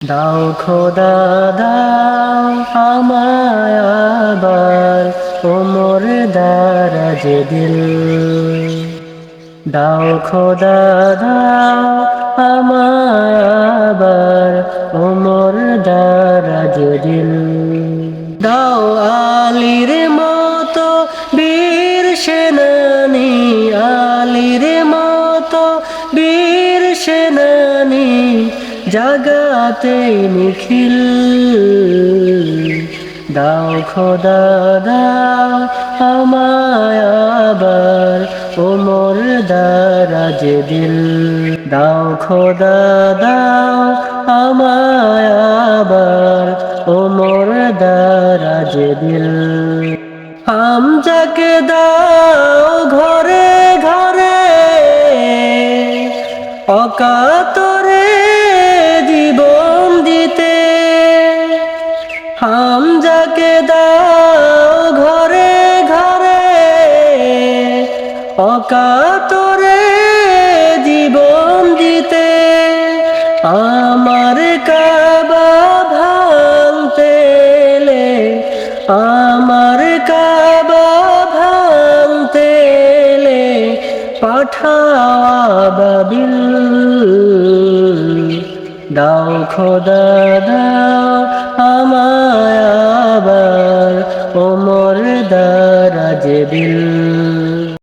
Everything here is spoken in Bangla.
দাও খোদা, দাও আমায় আবার ওমর দারাজ দিল। দাও খোদা, দাও আমায় আবার ওমর দারাজ দিল। দাও আলির মতো বীর সেনানি জাগাতে নিখিল। দাও খোদা, দাও আমায় আবার ওমর দিল। দাও খোদা, দাও আমায় আবার ওমর দারাজ দিল। আমজাকে দাও ঘরে ঘরে অকাতরে হামজাকে দাও ঘরে ঘরে, অকাতরে জীবন দিতে, আমার কাবা ভাঙতে আমার কাবা ভাঙতে পাঠাওয়া বাবিল দাও খোদা, দাও আমায় আবার ওমর দারাজ দিল।